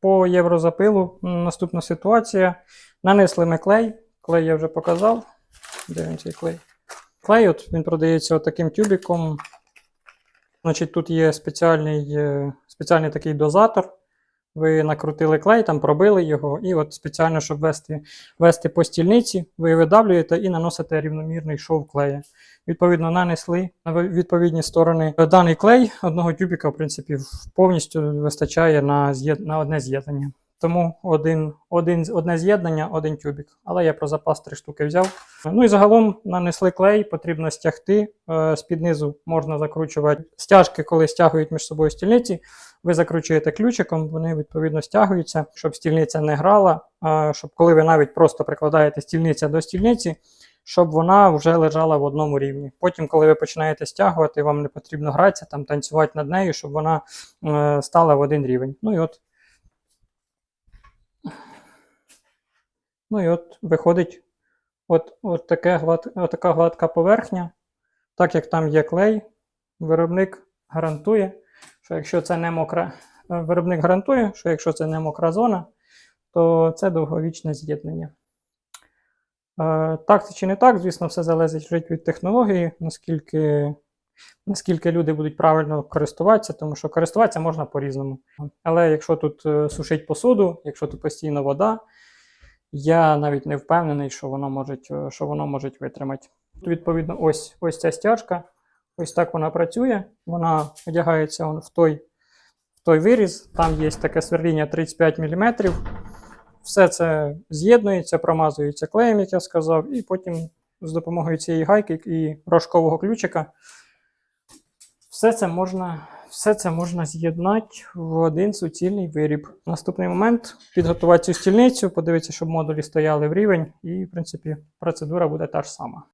По єврозапилу наступна ситуація. Нанесли ми клей. Клей я вже показав. Де він цей клей? Клей от, він продається таким тюбіком. Значить, тут є спеціальний, е, спеціальний такий дозатор. Ви накрутили клей, там пробили його, і от спеціально, щоб вести, вести по стільниці, ви видавлюєте і наносите рівномірний шов клея. Відповідно, нанесли на відповідні сторони даний клей одного тюбіка, в принципі, повністю вистачає на, на одне з'єднання. Тому один, один, одне з'єднання, один тюбік. Але я про запас три штуки взяв. Ну і загалом нанесли клей, потрібно стягти. Е, З-під низу можна закручувати стяжки, коли стягують між собою стільниці. Ви закручуєте ключиком, вони відповідно стягуються, щоб стільниця не грала, щоб коли ви навіть просто прикладаєте стільниця до стільниці, щоб вона вже лежала в одному рівні. Потім, коли ви починаєте стягувати, вам не потрібно гратися, там танцювати над нею, щоб вона е, стала в один рівень. Ну і от. Ну і от виходить от, от, таке глад, от така гладка поверхня. Так як там є клей, виробник гарантує, що якщо це не мокра, е, виробник гарантує, що якщо це не мокра зона, то це довговічне з'єднання. Е, Так чи не так, звісно, все залежить від технології, наскільки, наскільки люди будуть правильно користуватися, тому що користуватися можна по-різному. Але якщо тут е, сушить посуду, якщо тут постійно вода, я навіть не впевнений, що воно може, що воно може витримати. Відповідно, ось, ось ця стяжка, ось так вона працює. Вона одягається в той, в той виріз. Там є таке сверління 35 мм. Все це з'єднується, промазується клеєм, як я сказав, і потім з допомогою цієї гайки і рожкового ключика все це можна, все це можна з'єднати в один суцільний виріб. Наступний момент підготувати цю стільницю, подивитися, щоб модулі стояли в рівень, і, в принципі, процедура буде та ж сама.